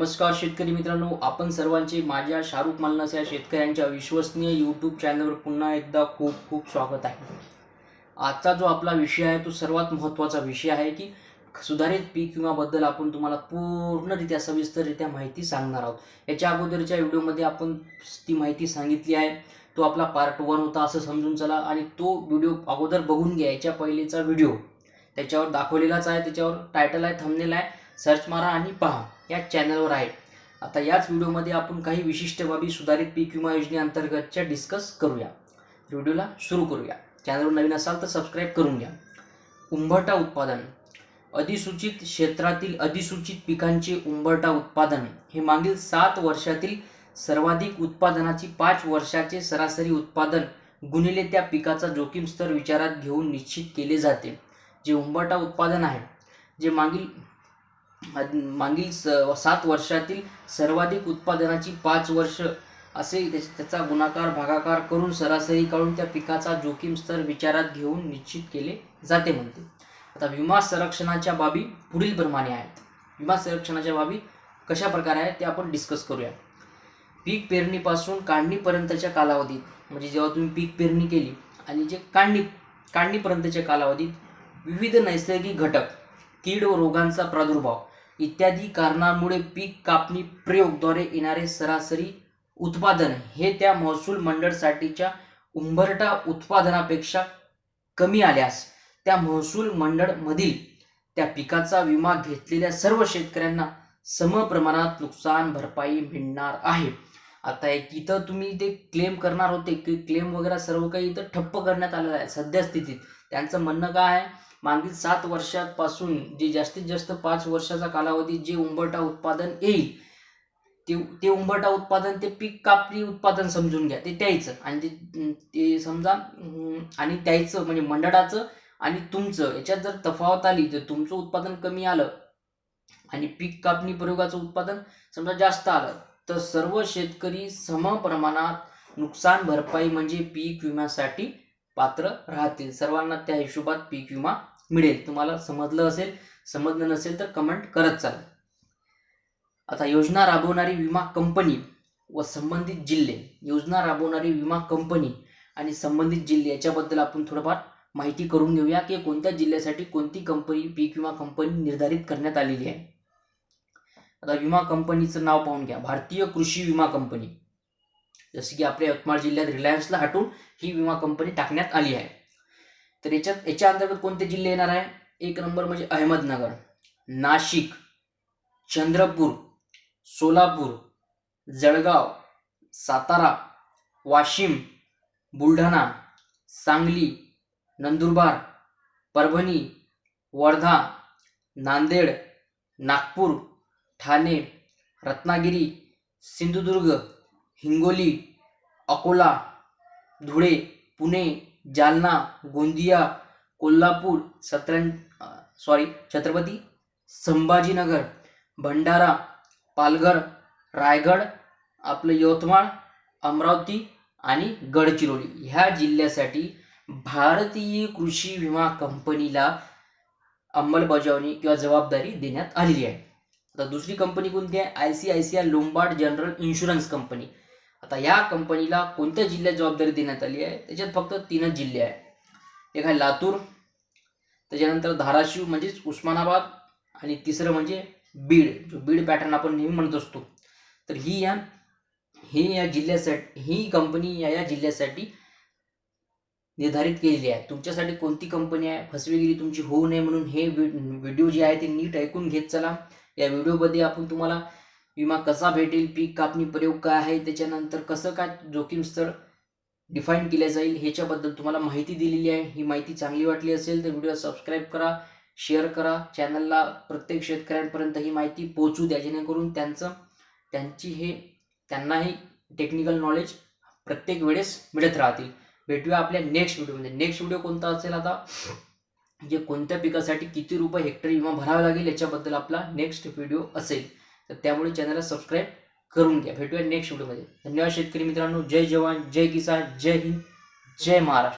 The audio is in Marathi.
नमस्कार शेतकरी मित्रांनो आपण सर्वांचे माझ्या शाहरुख मालनास या शेतकऱ्यांच्या विश्वसनीय यूट्यूब चॅनलवर पुन्हा एकदा खूप खूप स्वागत आहे. आजचा जो आपला विषय आहे तो सर्वात महत्त्वाचा विषय आहे की सुधारित पीक विमाबद्दल आपण तुम्हाला पूर्णरित्या सविस्तररित्या माहिती सांगणार आहोत. याच्या अगोदरच्या व्हिडिओमध्ये आपण ती माहिती सांगितली आहे. तो आपला पार्ट वन होता असं समजून चला आणि तो व्हिडिओ अगोदर बघून घ्या याच्या पहिलेचा व्हिडिओ त्याच्यावर दाखवलेलाच आहे त्याच्यावर टायटल आहे थंबनेल आहे. सर्च मारा आणि पहा या चॅनलवर आहे. आता याच व्हिडिओमध्ये आपण काही विशिष्ट बाबी सुधारित पीक विमा योजनेअंतर्गतच्या डिस्कस करूया. व्हिडिओला सुरू करूया. चॅनलवर नवीन असाल तर सबस्क्राईब करून घ्या. उंबरटा उत्पादन. अधिसूचित क्षेत्रातील अधिसूचित पिकांचे उंबरटा उत्पादन. हे मागील सात वर्षातील सर्वाधिक उत्पादनाची पाच वर्षाचे सरासरी उत्पादन गुणिले त्या पिकाचा जोखीम स्तर विचारात घेऊन निश्चित केले जाते. जे उंबरटा उत्पादन आहे जे मागील मागील स सात वर्षातील सर्वाधिक उत्पादनाची पाच वर्ष असे त्याचा गुणाकार भागाकार करून सरासरी काढून त्या पिकाचा जोखीम स्तर विचारात घेऊन निश्चित केले जाते म्हणते. आता विमा संरक्षणाच्या बाबी पुढील प्रमाणे आहेत. विमा संरक्षणाच्या बाबी कशा प्रकारे आहेत ते आपण डिस्कस करूया. पीक पेरणीपासून काढणीपर्यंतच्या कालावधीत म्हणजे जेव्हा तुम्ही पीक पेरणी केली आणि जे काढणी काढणीपर्यंतच्या कालावधीत विविध नैसर्गिक घटक कीड व रोगांचा प्रादुर्भाव इत्यादी कारणांमुळे पीक कापणी प्रयोगद्वारे येणारे सरासरी उत्पादन हे त्या महसूल मंडळसाठीच्या उंबरटा उत्पादनापेक्षा कमी आल्यास त्या महसूल मंडळमधील त्या पिकाचा विमा घेतलेल्या सर्व शेतकऱ्यांना समप्रमाणात नुकसान भरपाई मिळणार आहे. आता एक इथं तुम्ही ते क्लेम करणार होते की क्लेम वगैरे सर्व काही इथं ठप्प करण्यात आलेलं आहे सध्या स्थितीत. त्यांचं म्हणणं काय आहे? मागील सात वर्षापासून जे जास्तीत जास्त पाच वर्षाचा कालावधी जे उंबरटा उत्पादन येईल ते ते उंबरटा उत्पादन ते पीक कापणी उत्पादन समजून घ्या ते द्यायचं आणि ते ते समजा आणि त्याचं म्हणजे मंडळाचं आणि तुमचं याच्यात जर तफावत आली तर तुमचं उत्पादन कमी आलं आणि पीक कापणी प्रयोगाचं उत्पादन समजा जास्त आलं तर सर्व शेतकरी सम प्रमाणात नुकसान भरपाई म्हणजे पीक विम्यासाठी पात्र राहतील. सर्वांना त्या हिशोबात पीक विमा मिळेल. तुम्हाला समजलं असेल समजलं नसेल तर कमेंट करत चाला. आता योजना राबवणारी विमा कंपनी व संबंधित जिल्हे. योजना राबवणारी विमा कंपनी आणि संबंधित जिल्हे याच्याबद्दल आपण थोडंफार माहिती करून घेऊया की कोणत्या जिल्ह्यासाठी कोणती कंपनी पीक विमा कंपनी निर्धारित करण्यात आलेली आहे. आता विमा कंपनीचं नाव पाहून घ्या. भारतीय कृषी विमा कंपनी. जसं की आपल्या यवतमाळ जिल्ह्यात रिलायन्सला हटून ही विमा कंपनी टाकण्यात आली आहे. तर याच्यात याच्या अंतर्गत कोणते जिल्हे येणार आहे? एक नंबर म्हणजे अहमदनगर नाशिक चंद्रपूर सोलापूर जळगाव सातारा वाशिम बुलढाणा सांगली नंदुरबार परभणी वर्धा नांदेड नागपूर ठाणे रत्नागिरी सिंधुदुर्ग हिंगोली अकोला धुळे पुणे जालना गोंदिया कोल्हापूर सत्रं सॉरी छत्रपती संभाजीनगर भंडारा पालघर रायगड आपलं यवतमाळ अमरावती आणि गडचिरोली. ह्या जिल्ह्यासाठी भारतीय कृषी विमा कंपनीला अंमलबजावणी किंवा जबाबदारी देण्यात आलेली आहे. आता दुसरी कंपनी कोणती आहे? I C I C I Lombard general insurance company आता या कंपनीला कोणत्या जिल्ह्यात जबाबदारी देण्यात आली आहे? त्याच्यात फक्त तीनच जिल्हे आहे एक आहे लातूर त्याच्यानंतर धाराशिव म्हणजेच उस्मानाबाद आणि तिसरं म्हणजे बीड. जो बीड पॅटर्न आपण नेहमी म्हणत असतो. तर ही या ही या जिल्ह्यासाठी ही कंपनी या या जिल्ह्यासाठी निर्धारित केलेली आहे. तुमच्यासाठी कोणती कंपनी आहे? फसवेगिरी तुमची होऊ नये म्हणून हे व्हिडिओ जे आहे ते नीट ऐकून घेत चला. या व्हिडिओमध्ये आपण तुम्हाला विमा कसा भेटेल पीक कापणी प्रयोग काय आहे त्याच्यानंतर कसं काय जोखीम स्तर डिफाईन केलं जाईल ह्याच्याबद्दल तुम्हाला माहिती दिलेली आहे. ही माहिती चांगली वाटली असेल तर व्हिडिओ सबस्क्राईब करा शेअर करा. चॅनलला प्रत्येक शेतकऱ्यांपर्यंत ही माहिती पोहोचू द्या जेणेकरून त्यांचं त्यांची हे त्यांनाही टेक्निकल नॉलेज प्रत्येक वेळेस मिळत राहतील. भेटूया आपल्या नेक्स्ट व्हिडिओमध्ये नेक्स्ट व्हिडिओ कोणता असेल आता? म्हणजे कोणत्या पिकासाठी किती रुपये हेक्टर विमा भरावा लागेल याच्याबद्दल आपला नेक्स्ट व्हिडिओ असेल. तर त्यामुळे चॅनलला सबस्क्राईब करून घ्या. भेटूया नेक्स्ट व्हिडिओमध्ये धन्यवाद शेतकरी मित्रांनो. जय जवान जय किसान जय हिंद जय महाराष्ट्र.